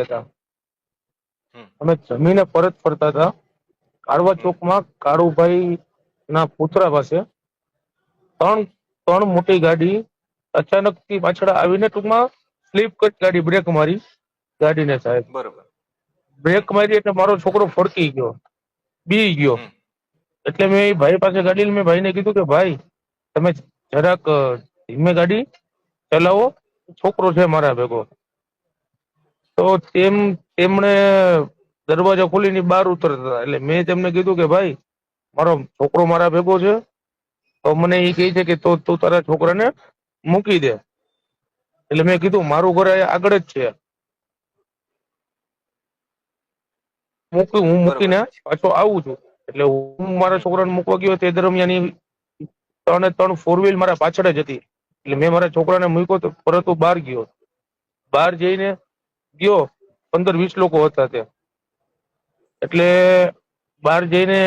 ગયા હતા અમે જમીને પરત ફરતા હતા. કાળવા ચોકમાં કાળુભાઈ ના પુતરા પાસે ત્રણ ત્રણ મોટી ગાડી અચાનકથી પાછળ આવીને ટૂંકમાં સ્લીપ કટ ગાડી બ્રેક મારી ગાડીને સાહેબ. બરોબર. બ્રેક મારી એટલે મારો છોકરો ફડકી ગયો બી ગયો. એટલે મેં ભાઈ પાસે ગાડી મેં ભાઈને કીધું કે ભાઈ તમે જરાક ધીમે ગાડી ચલાવો છોકરો છે મારા ભેગો. તો તેમ તેમણે દરવાજો ખોલીને બહાર ઉતરતા એટલે મેં તેમને કીધું કે ભાઈ મારો છોકરો મારા ભેગો છે તો મને એ કહે છે કે તો તું તારા છોકરાને મૂકી દે. એટલે મેં કીધું મારું ઘર આગળ જ છે. મૂકી હું મૂકીને પાછો આવું છું. એટલે હું મારા છોકરાને મૂકવા ગયો તે દરમિયાન ત્રણ ત્રણે ત્રણ ફોર વ્હીલ મારા પાછળ જ હતી. એટલે મેં મારા છોકરાને મૂક્યો તો પરત હું બહાર ગયો. બહાર જઈને ગયો પંદર વીસ લોકો હતા ત્યાં. એટલે બહાર જઈને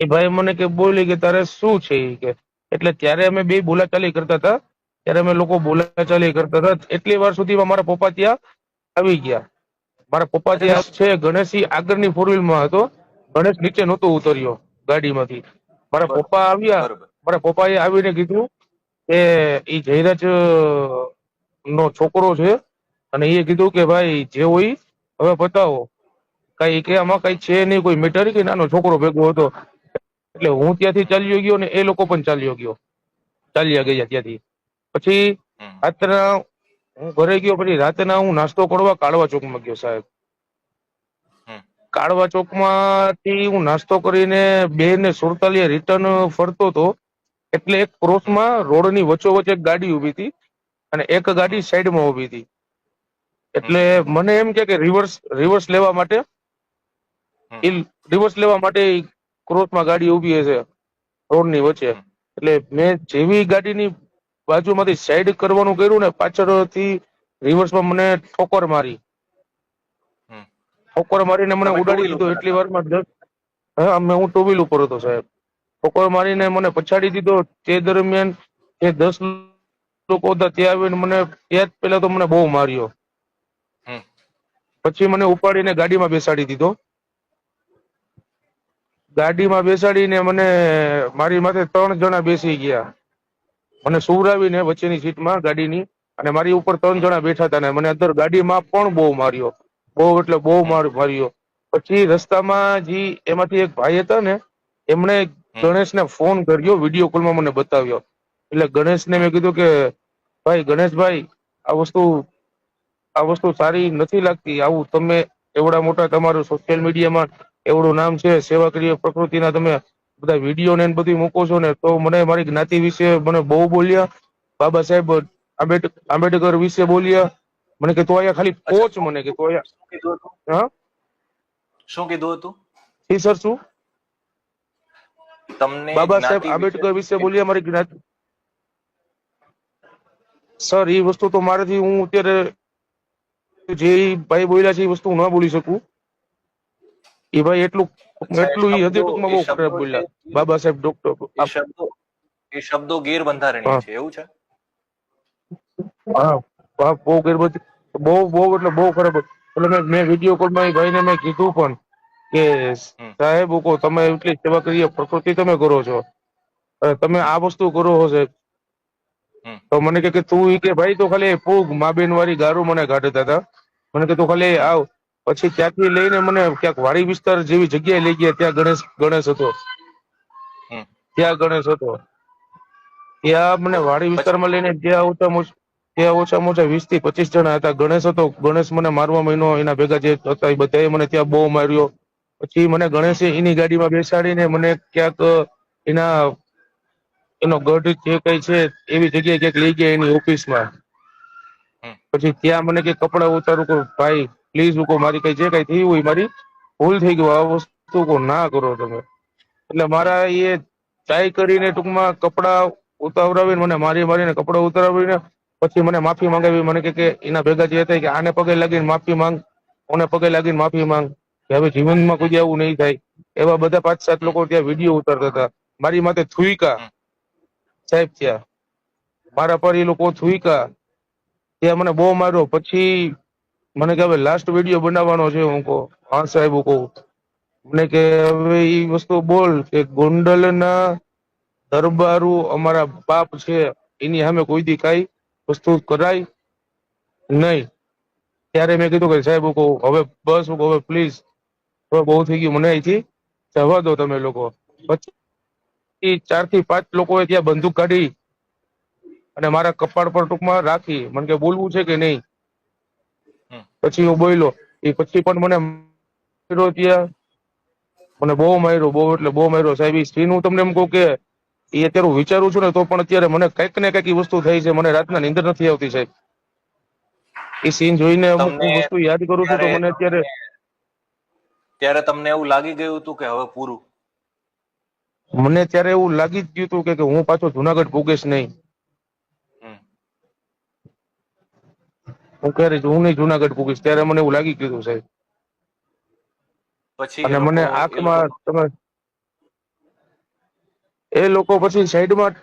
એ ભાઈ મને કે બોલી કે તારે શું છે કે? એટલે ત્યારે અમે બે બોલાચાલી કરતા હતા. ત્યારે અમે લોકો બોલાચાલી કરતા હતા. એટલી વાર સુધીમાં મારા પપ્પા ત્યાં આવી ગયા. મારા પપ્પા ત્યાં છે ગણેશી આગળની ફોરમાં હતો. ગણેશ નીચે નહોતો ઉતર્યો ગાડીમાંથી. મારા પપ્પા આવ્યા. મારા પપ્પાએ આવીને કીધું કે એ જયરાજ નો છોકરો છે અને એ કીધું કે ભાઈ જે હોય હવે બતાવો. કઈ કે આમાં કઈ છે નહીં કોઈ મીટર કે નાનો છોકરો ભેગો હતો. એટલે હું ત્યાંથી ચાલ્યો ગયો ને એ લોકો પણ ચાલ્યો ગયો. ચાલ્યા ગયા ત્યાંથી. પછી રાતના હું ઘરે ગયો પછી રાતના હું નાસ્તો કરવા કાળવા ચોકમાં ગયો સાહેબ. કાળવા કાળવા ચોકમાંથી હું નાસ્તો કરીને બે ને સુડતાલીસ રિટર્ન ફરતો હતો. એટલે એક ક્રોસમાં રોડની વચ્ચોવચ્ચ એક ગાડી ઊભી હતી અને એક ગાડી સાઈડમાં ઊભી હતી. એટલે મને એમ કે રિવર્સ રિવર્સ લેવા માટે એ રિવર્સ લેવા માટે ક્રોસમાં ગાડી ઊભી હશે રોડની વચ્ચે. એટલે મેં જેવી ગાડીની બાજુમાંથી સાઈડ કરવાનું કર્યું ને પાછળથી રિવર્સમાં મને ઠોકર મારી. ઠોકર મારીને મને ઉડાડી દીધો એટલી વારમાં દસ હા મેં હું ટુ વ્હીલ ઉપર હતો સાહેબ. ઠોકર મારીને મને પછાડી દીધો. તે દરમિયાન એ દસ લોકો હતા તે આવીને મને ત્યાં જ પહેલા તો મને બહુ માર્યો. પછી મને ઉપાડીને ગાડીમાં બેસાડી દીધો. ગાડીમાં બેસાડીને મને મારી માથે ત્રણ જણા બેસી ગયા. મને સુવરાવીને વચ્ચેની સીટમાં ગાડીની અને મારી ઉપર ત્રણ જણા બેઠા હતા ને મને અંદર ગાડીમાં પણ બહુ માર્યો. બહુ એટલે બહુ માર માર્યો. પછી રસ્તામાં જે એમાંથી એક ભાઈ હતા ને, એમણે ગણેશને ફોન કર્યો, વીડિયો કોલમાં મને બતાવ્યો. એટલે ગણેશને મેં કીધું કે, ભાઈ ગણેશભાઈ, આ વસ્તુ આ વસ્તુ સારી નથી લાગતી. આવું તમે એવડા મોટા તમારું સોશિયલ મીડિયામાં એવડું નામ છે સેવાક્રિય પ્રકૃતિના તમે બધા વીડિયો ને બધું મૂકો છો ને તો મને મારી જ્ઞાતિ વિશે મને બહુ બોલ્યા. બાબા સાહેબ આંબેડકર વિશે બોલ્યા. મને કે તું અહીંયા ખાલી કોચ મને કે તું અહીંયા. હા? શું કીધું હતું? જી સર શું? તમને બાબા સાહેબ આંબેડકર વિશે બોલ્યા મારી જ્ઞાતિ. સર એ વસ્તુ તો મારાથી હું અત્યારે જે ભાઈ બોલ્યા છે એ વસ્તુ હું ન બોલી શકું. એ ભાઈ એટલું એ એટલું ઈ હદે ટૂંકમાં બહુ ખરાબ બોલ્યા. બાબા સાહેબ ડોક્ટર એ શબ્દો એ શબ્દો ગેરબંધારણીય. છે એવું છે? હા હા, બહુ ગેરબંધ બહુ બહુ એટલે બહુ ખરાબ એટલે મેં વીડિયો કોલમાં એ ભાઈને મેં કીધું પણ કે સાહેબ કહો તમે એટલી સેવા કરીએ પ્રકૃતિ તમે કરો છો. તમે આ વસ્તુ કરો છો સાહેબ. તો મને કે કે તું ઈ કે ભાઈ તો ખાલી ફૂગ મા બેન વાળી ગારું મને કાઢતા હતા મને કે તું ખાલી આવ. પછી ત્યાંથી લઈને મને ક્યાંક વાડી વિસ્તાર જેવી જગ્યાએ લઈ ગયા ત્યાં ગણેશ ગણેશ હતો. ત્યાં ગણેશ હતો. ત્યાં મને વાડી વિસ્તારમાં લઈને ત્યાં ઓછા ઓછ- ત્યાં ઓછામાં ઓછા વીસથી પચીસ જણા હતા. ગણેશ હતો. ગણેશ મને મારવા મહિનો એના ભેગા જે હતા એ બધાએ મને ત્યાં બહુ માર્યો. પછી મને ગણેશે એની ગાડીમાં બેસાડીને મને ક્યાંક એના એનો ગઢ જે કઈ છે એવી જગ્યાએ ક્યાંક લઈ ગયા એની ઓફિસમાં. પછી ત્યાં મને કે કપડા ઉતારું કે ભાઈ પ્લીઝ ઉકો મારી કઈ જે કઈ થયું હોય મારી ભૂલ થઈ ગયું આ વસ્તુ કો ના કરો તમે. એટલે મારા એ ટ્રાય કરીને ટૂંકમાં કપડા ઉતાવરાવીને મને મારી મારીને કપડા ઉતારાવીને પછી મને માફી માંગાવી મને કે એના ભેગા જે હતા કે આને પગે લાગીને માફી માંગ ઓને પગે લાગીને માફી માંગ કે હવે જીવનમાં કોઈ આવું નહીં થાય. એવા બધા પાંચ સાત લોકો ત્યાં વીડિયો ઉતારતા હતા. મારી માથે થુઈકા સાહેબ ત્યાં મારા પર એ લોકો થુઈકા ત્યાં મને બહુ માર્યો. પછી મને કે હવે લાસ્ટ વીડિયો બનાવવાનો છે હું કહું. હા સાહેબ હું કહું. મને કે હવે એ વસ્તુ બોલ કે ગોંડલના દરબારુ અમારા બાપ છે. એની સામે કોઈ દી કાંઈ વસ્તુ કરાય નહીં. ત્યારે મેં કીધું કે સાહેબ હું કહું હવે બસ હું કહું, હવે પ્લીઝ હવે બહુ થઈ ગયું. મને અહીંથી જવા દો તમે લોકો. પછી ચારથી પાંચ લોકોએ ત્યાં બંદૂક કાઢી અને મારા કપાળ પર ટૂંકમાં રાખી. મને કે બોલવું છે કે નહીં? પછી હું બોલ્યો એ પછી પણ મને માર્યો ત્યાં. મને બહુ માર્યો બહુ એટલે બહુ માર્યો. સાહેબ એ સીન હું તમને એમ કહું કે એ અત્યારે હું વિચારું છું ને તો પણ અત્યારે મને કંઈક ને કંઈક વસ્તુ થઈ છે. મને રાતના નીંદર નથી આવતી સાહેબ. એ સીન જોઈને અમુક વસ્તુ યાદ કરું છું તો મને અત્યારે ત્યારે તમને એવું લાગી ગયું હતું કે હવે પૂરું? મને ત્યારે એવું લાગી જ ગયું હતું કે હું પાછો જુનાગઢ ભોગેશ નહીં. હું ક્યારે હું નહીં જુનાગઢ ભોગીશ ત્યારે મને એવું લાગી ગયું સાહેબ. પછી અને મને આંખમાં તમે એ લોકો પછી સાઈડમાં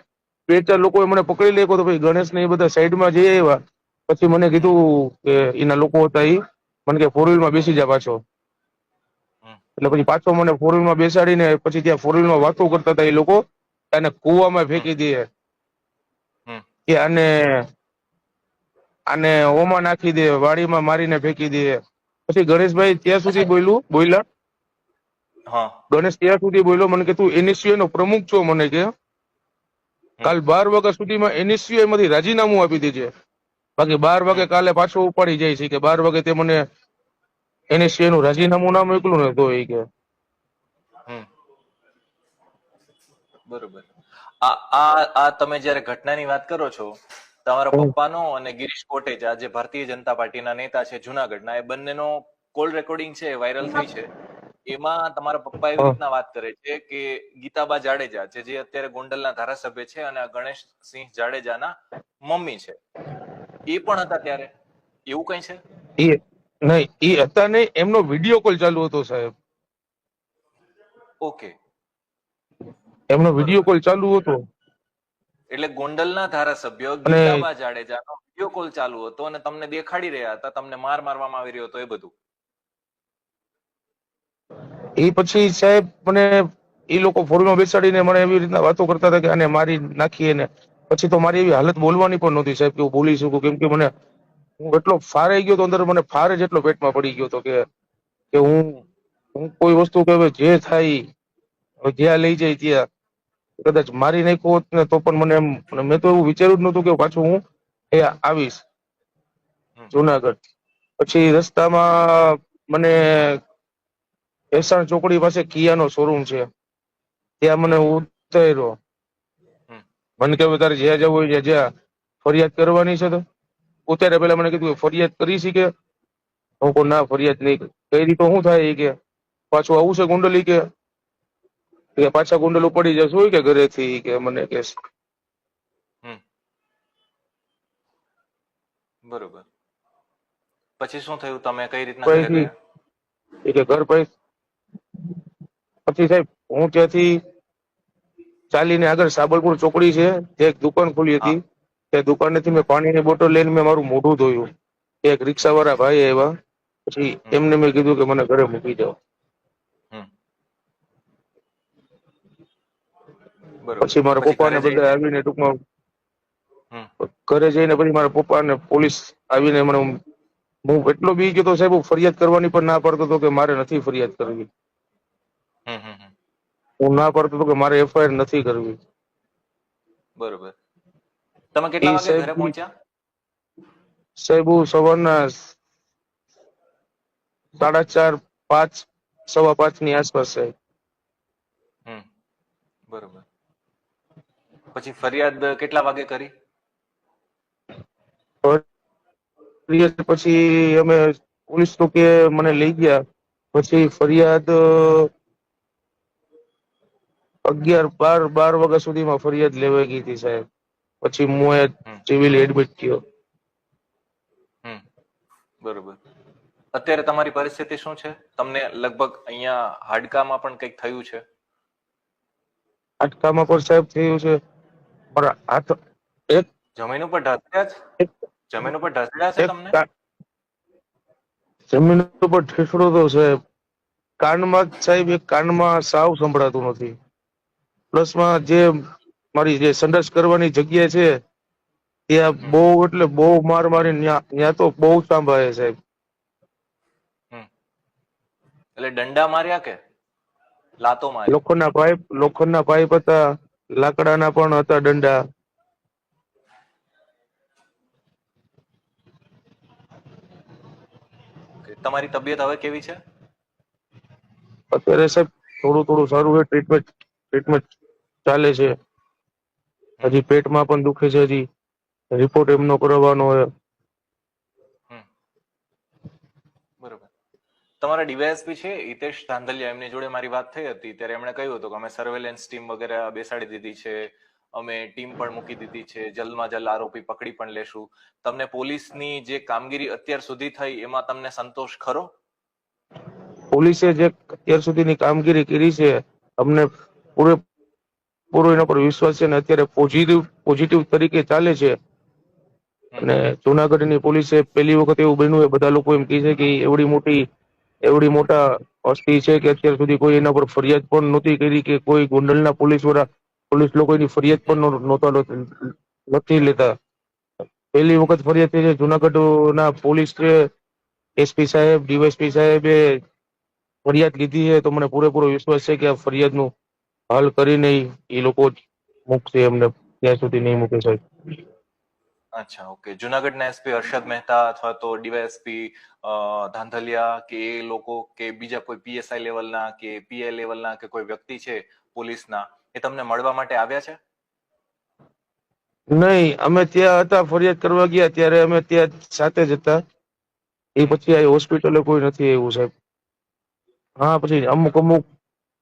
બે ચાર લોકોએ મને પકડી લેકો તો ભાઈ ગણેશ ને એ બધા સાઈડમાં જઈ આવ્યા. પછી મને કીધું કે એના લોકો હતા એ મને કે ફોરમાં બેસી જા પાછો. એટલે પછી પાછો મને ફોરમાં બેસાડીને પછી ત્યાં ફોરમાં વાતો કરતા હતા એ લોકો અને કુવામાં ફેંકી દે કે આને આને ઓમાં નાખી દે વાડીમાં મારીને ફેંકી દે પછી ગણેશભાઈ ત્યાં સુધી બોલ્યું બોલ્યા? ગણેશ ત્યાં સુધી બોલ્યો મને કે તું NSCA નો પ્રમુખ છો મને કે. કાલ બાર વાગ્યા સુધીમાં NSCA માંથી રાજીનામું આપી દેજે. બાકી બાર વાગે કાલે પાછો ઉપાડી જાય છે કે બાર વાગે તે મને NSCA શેનું રાજીનામું ના મોકલું ને તો એ કે. બરોબર. આ આ આ તમે જ્યારે ઘટનાની વાત કરો છો તમારા પપ્પાનો અને ગિરીશ કોટેચા જે ભારતીય જનતા પાર્ટીના નેતા છે જુનાગઢના એ બંનેનો કોલ રેકોર્ડિંગ છે વાયરલ થઈ છે. એમાં તમારા પપ્પા એવી રીતના વાત કરે છે કે ગીતાબા જાડેજા છે જે અત્યારે ગોંડલના ધારાસભ્ય છે અને ગણેશ સિંહ જાડેજાના મમ્મી છે. એ પણ હતા ત્યારે? એવું કઈ છે? નહીં એ હતા નહીં એમનો વીડિયો કોલ ચાલુ હતો સાહેબ. ઓકે એમનો વીડિયો કોલ ચાલુ હતો. એટલે ગોંડલના ધારાસભ્ય ગીતાબા જાડેજાનો વીડિયો કોલ ચાલુ હતો અને તમને દેખાડી રહ્યા હતા તમને માર મારવામાં આવી રહ્યો હતો એ બધું. એ પછી સાહેબ મને એ લોકો ફોરમાં બેસાડીને મને એવી રીતના વાતો કરતા હતા કે આને મારી નાખીએ ને પછી તો મારી એવી હાલત બોલવાની પણ નહોતી સાહેબ કે હું બોલી શકું કેમ કે મને હું એટલો ફારાઈ ગયો તો અંદર મને ફારે જ એટલો પેટમાં પડી ગયો તો કે કે હું હું કોઈ વસ્તુ કે હવે જે થાય હવે જ્યાં લઈ જાય ત્યાં કદાચ મારી નાખ્યો હોત ને તો પણ મને એમ મેં તો એવું વિચાર્યું જ નહોતું કે પાછું હું એ આવીશ જુનાગઢ. પછી રસ્તામાં મને ભેસાણ ચોકડી પાસે કિયાનો શોરૂમ છે. ત્યાં મને ઉતાર્યો. મને કે તારે જ્યાં જવું હોય જ્યાં ફરિયાદ કરવાની છે તો? ઉતારે પેલા મને કીધું ફરિયાદ કરી છે કે? હું કહું ના ફરિયાદ નહીં કરી. તો શું થાય કે? પાછું આવું છે કુંડલી કે? કે પાછા કુંડલ પડી જશું હોય કે ઘરેથી થી કે મને કે બરોબર. પછી શું થયું? તમે કઈ રીતના એ કે ઘર પછી? પછી સાહેબ હું ત્યાંથી ચાલીને આગળ સાબલપુર ચોકડી છે એક દુકાન ખુલી હતી. તે દુકાનેથી મેં પાણીની બોટલ લઈને મેં મારું મોઢું ધોયું. એક રિક્ષા વાળા ભાઈ આવ્યા. પછી એમને મેં કીધું કે મને ઘરે મૂકી જાઓ. પછી મારા પપ્પાને બધા આવીને ટૂંકમાં ઘરે જઈને પછી મારા પપ્પાને પોલીસ આવીને મને હું એટલો બી ગયો સાહેબ હું ફરિયાદ કરવાની પણ ના પાડતો હતો કે મારે નથી ફરિયાદ કરવી. હમ, હમ, હમ. હું ના પાડતો હતો કે મારે એફઆઈઆર નથી કરવી. બરોબર. તમે કેટલા એ વાગે સાહેબ- ઘરે પહોંચ્યા? સાહેબ હું સવારના સાડા ચાર પાંચ સવા પાંચની આસપાસ સાહેબ. હમ બરોબર. પછી ફરિયાદ કેટલા વાગે કરી? ફરિયાદ પછી અમે પોલીસ તો કે મને લઈ ગયા. પછી ફરિયાદ અ, અગિયાર બાર બાર વાગ્યા સુધીમાં ફરિયાદ લેવાઈ ગઈ હતી સાહેબ. પછી હું. સિવિલ એડમિટ થયો. બરોબર. અત્યારે તમારી પરિસ્થિતિ શું છે? તમને લગભગ અહીંયા હાડકામાં પણ કંઈક થયું છે? હાડકામાં પણ સાહેબ થયું છે પણ હાથ એક જમીન ઉપર ઢસડ્યા છે જમીન ઉપર ઢસડ્યા છે તમને? જમીન ઉપર ઠેસડો તો સાહેબ. કાનમાં સાહેબ એક કાનમાં સાવ સંભળાતું નથી. પ્લસમાં જે મારી જે સંડાસ કરવાની જગ્યા છે ત્યાં બહુ એટલે બહુ માર મારી ન્યા તો બહુ સાંભળે સાહેબ એટલે દંડા માર્યા કે? લાતો મારી? લોખંડના પાઇપ લોખંડના પાઇપ હતા લાકડાના પણ હતા દંડા. તમારી તબિયત હવે કેવી છે? અત્યારે સાહેબ થોડું થોડું સારું છે ટ્રીટમેન્ટ ટ્રીટમેન્ટ ચાલે છે. હજી પેટમાં પણ દુખે છે હજી. રિપોર્ટ એમનો કરવાનો હોય. બરોબર. તમારા ડીવાયએસપી છે હિતેશ ધાંધલિયા એમની જોડે મારી વાત થઈ હતી ત્યારે એમણે કહ્યું હતું કે અમે સર્વેલન્સ ટીમ વગેરે બેસાડી દીધી છે અમે ટીમ પણ મૂકી દીધી છે જલમાં જલ આરોપી પકડી પણ લેશું. તમને પોલીસની જે કામગીરી અત્યાર સુધી થઈ એમાં તમને સંતોષ ખરો? પોલીસે જે અત્યાર સુધીની કામગીરી કરી છે અમને પૂરેપૂરો એના પર વિશ્વાસ છે અને અત્યારે પોઝિટિવ પોઝિટિવ તરીકે ચાલે છે. અને જુનાગઢની પોલીસે પહેલી વખત એવું બન્યું એ બધા લોકો એમ કહે છે કે એવડી મોટી, એવડી મોટા હસ્તી છે કે અત્યાર સુધી કોઈ એના પર ફરિયાદ પણ નહોતી કરી કે કોઈ ગોંડલના પોલીસવાળા પોલીસ લોકો એની ફરિયાદ પણ નહોતા- નથી લેતા. પહેલી વખત ફરિયાદ થઈ છે જુનાગઢના પોલીસ એસપી સાહેબ, ડીવાયસપી સાહેબે ફરિયાદ લીધી છે, તો મને પૂરેપૂરો વિશ્વાસ છે કે આ ફરિયાદનું હલ કરીને એ લોકો જ મૂકશે એમને ત્યાં સુધી નહીં મૂકે સાહેબ. અચ્છા ઓકે. જુનાગઢના એસપી હર્ષદ મહેતા અથવા તો ડીવાયએસપી ધાંધલિયા કે એ લોકો કે બીજા કોઈ પીએસઆઈ લેવલના કે પીઆઈ લેવલના કે કોઈ વ્યક્તિ છે પોલીસના એ તમને મળવા માટે આવ્યા છે? નહીં અમે ત્યાં હતા ફરિયાદ કરવા ગયા ત્યારે અમે ત્યાં સાથે જ હતા. એ પછી આ હોસ્પિટલે કોઈ નથી આવ્યું સાહેબ. હા પછી અમુક અમુક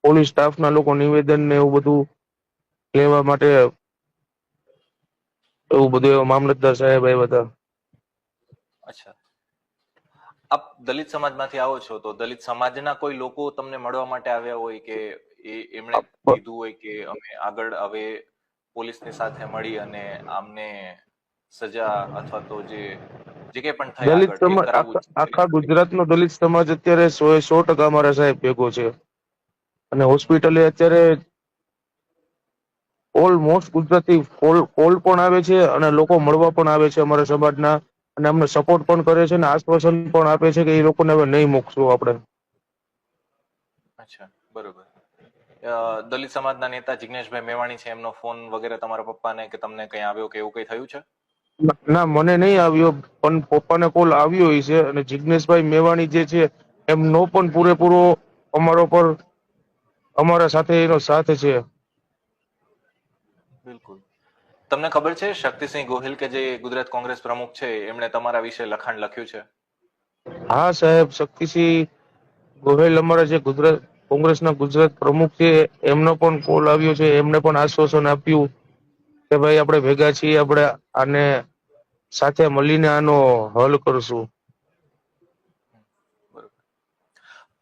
પોલીસ સ્ટાફ ના લોકો નિવેદન ને એવું બધું લેવા માટે એવું બધું એવા મામલતદાર સાહેબ આવ્યા હતા. અચ્છા. આપ દલિત સમાજમાંથી આવો છો તો દલિત સમાજના કોઈ લોકો તમને મળવા માટે આવ્યા હોય કે એ એમણે કીધું હોય કે અમે આગળ હવે પોલીસની સાથે મળી અને આમને સજા અથવા તો જે જે કઈ પણ થાય દલિત સમાજ આખા- ગુજરાત નો ગુજરાતનો દલિત સમાજ અત્યારે સો સો ટકા અમારા સાહેબ ભેગો છે. અને હોસ્પિટલે અત્યારે ઓલમોસ્ટ ગુજરાતી કોલ કોલ પણ આવે છે અને લોકો મળવા પણ આવે છે અમારા સમાજના અને અમને સપોર્ટ પણ કરે છે અને આશ્વાસન પણ આપે છે કે એ લોકોને હવે નહીં મૂકશું આપણે. અચ્છા બરોબર. દલિત સમાજના નેતા જિગ્નેશભાઈ મેવાણી છે એમનો ફોન વગેરે તમારા પપ્પાને કે તમને કઈ આવ્યો કે એવું કઈ થયું છે? ના- મને નહીં આવ્યો પણ પપ્પાને કોલ આવ્યો છે અને જિગ્નેશભાઈ મેવાણી જે છે એમનો પણ પૂરેપૂરો અમારો પર અમારા સાથે એનો સાથ છે. બિલકુલ. તમને ખબર છે શક્તિસિંહ ગોહિલ કે જે ગુજરાત કોંગ્રેસ પ્રમુખ છે એમણે તમારા વિશે લખાણ લખ્યું છે? હા સાહેબ શક્તિસિંહ ગોહિલ અમારા જે ગુજરાત કોંગ્રેસના ગુજરાત પ્રમુખ છે એમનો પણ કોલ આવ્યો છે એમને પણ આશ્વાસન આપ્યું કે ભાઈ આપણે ભેગા છીએ આપણે આને સાથે મળીને આનો હલ કરશું.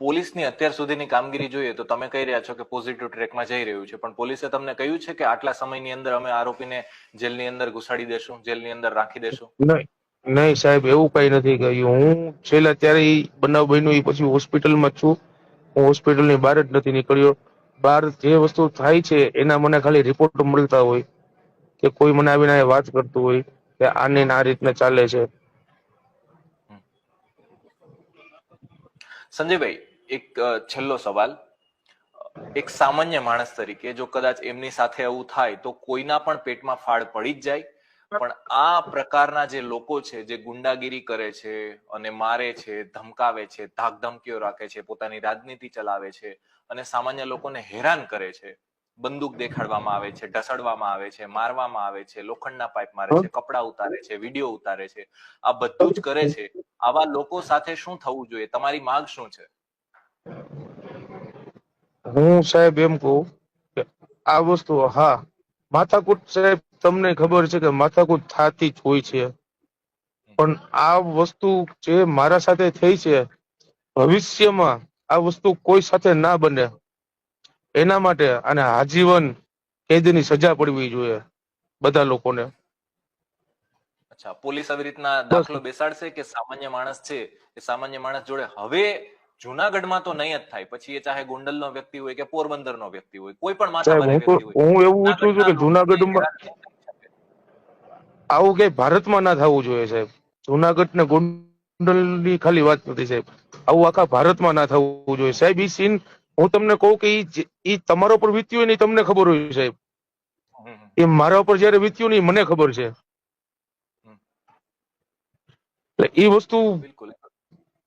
પોલીસની અત્યાર સુધીની કામગીરી જોઈએ તો તમે કહી રહ્યા છો કે પોઝિટિવ ટ્રેકમાં જઈ રહ્યું છે. પણ પોલીસે તમને કહ્યું છે કે આટલા સમયની અંદર અમે આરોપીને જેલની અંદર ઘુસાડી દેશું જેલની અંદર રાખી દેશું? નહીં નહીં સાહેબ એવું કઈ નથી કહ્યું. હું છેલ્લા ત્યારે બનાવ બન્યો એ પછી હોસ્પિટલમાં છું. હું હોસ્પિટલની બહાર જ નથી નીકળ્યો. બહાર જે વસ્તુ થાય છે એના મને ખાલી રિપોર્ટ મળતા હોય કે કોઈ મને આવીને વાત કરતું હોય કે આને ને આ રીતના ચાલે છે. સંજયભાઈ એક છેલ્લો સવાલ. એક સામાન્ય માણસ તરીકે જો કદાચ એમની સાથે આવું થાય તો કોઈના પણ પેટમાં ફાળ પડી જ જાય. પણ આ પ્રકારના જે લોકો છે, જે ગુંડાગીરી કરે છે અને મારે છે, ધમકાવે છે, ધાકધમકીઓ રાખે છે, પોતાની રાજનીતિ ચલાવે છે અને સામાન્ય લોકોને હેરાન કરે છે, બંદૂક દેખાડવામાં આવે છે, ઢસડવામાં આવે છે, મારવામાં આવે છે, લોખંડના પાઇપ મારે છે, કપડા ઉતારે છે, વીડિયો ઉતારે છે, આ બધું જ કરે છે. આવા લોકો સાથે શું થવું જોઈએ? તમારી માંગ શું છે? હું સાહેબ એમ કહું કે આ વસ્તુ હા માથાકૂટ સાહેબ તમને ખબર છે કે માથાકૂટ થતી જ હોય છે. પણ આ વસ્તુ જે મારા સાથે થઈ છે ભવિષ્યમાં આ વસ્તુ કોઈ સાથે ના બને. એના માટે અને આજીવન કેદની સજા પડવી જોઈએ બધા લોકોને. અચ્છા પોલીસ આવી રીતના દાખલો બેસાડશે કે સામાન્ય માણસ છે? એ સામાન્ય માણસ જોડે હવે જુનાગઢમાં તો નહીં જ થાય. પછી એ ચાહે ગોંડલનો વ્યક્તિ હોય કે પોરબંદરનો વ્યક્તિ હોય કોઈ પણ માથાભારે વ્યક્તિ હોય. હું એવું ઈચ્છું છું કે જુનાગઢમાં આવું કઈ ભારતમાં ના થવું જોઈએ સાહેબ. જુનાગઢ ને ગોંડલની ખાલી વાત નથી સાહેબ. આવું આખા ભારતમાં ના થવું જોઈએ. સાહેબ ઈ સીન હું તમને કહું કે ઈ જે- તમારા ઉપર વીત્યું હોય ને તમને ખબર હોય સાહેબ. એ મારા ઉપર જયારે વીત્યું ને મને ખબર છે. એટલે એ વસ્તુ બિલકુલ.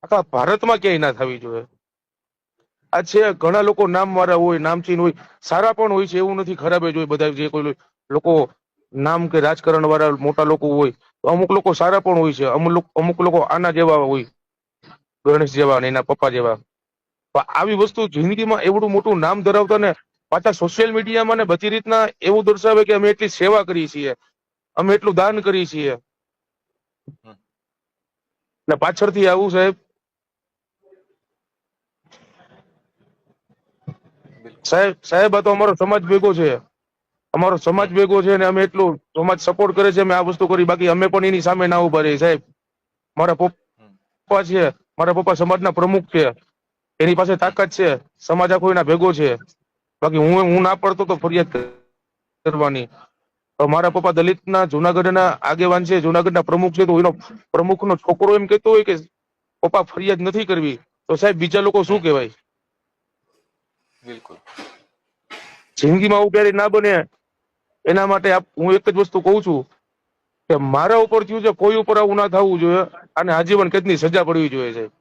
આખા ભારતમાં ક્યાંય ના થવી જોઈએ. આ છે ઘણા લોકો નામ વાળા હોય નામચીન હોય સારા પણ હોય છે એવું નથી ખરાબ જ હોય બધા જે કોઈ લોકો નામ કે રાજકારણ વાળા મોટા લોકો હોય તો અમુક લોકો સારા પણ હોય છે. અમુક લોકો અમુક લોકો આના જેવા હોય ગણેશ જેવા ને એના પપ્પા જેવા. પણ આવી વસ્તુ જિંદગીમાં એવડું મોટું નામ ધરાવતા ને પાછા સોશિયલ મીડિયામાં ને બધી રીતના એવું દર્શાવે કે અમે એટલી સેવા કરીએ છીએ. અમે એટલું દાન કરીએ છીએ. ને પાછળથી આવું સાહેબ સાહેબ સાહેબ આ તો અમારો સમાજ ભેગો છે. અમારો સમાજ ભેગો છે અને અમે એટલું સમાજ સપોર્ટ કરે છે અમે આ વસ્તુ કરી. બાકી અમે પણ એની સામે ના ઊભા રહી સાહેબ. મારા પપ્પા છે મારા પપ્પા સમાજના પ્રમુખ છે. એની પાસે તાકાત છે. સમાજ આખો એના ભેગો છે. બાકી હું હું ના પડતો તો ફરિયાદ કરવાની. તો મારા પપ્પા દલિતના જુનાગઢના આગેવાન છે જુનાગઢના પ્રમુખ છે તો એનો પ્રમુખનો છોકરો એમ કહેતો હોય કે પપ્પા ફરિયાદ નથી કરવી. તો સાહેબ બીજા લોકો શું કહેવાય? બિલકુલ. જિંદગીમાં આવું ક્યારેય ના બને, એના માટે હું એક જ વસ્તુ કહું છું કે મારા ઉપર થયું છે, કોઈ ઉપર આવું ના થવું જોઈએ અને આજીવન કેદની સજા પડવી જોઈએ સાહેબ.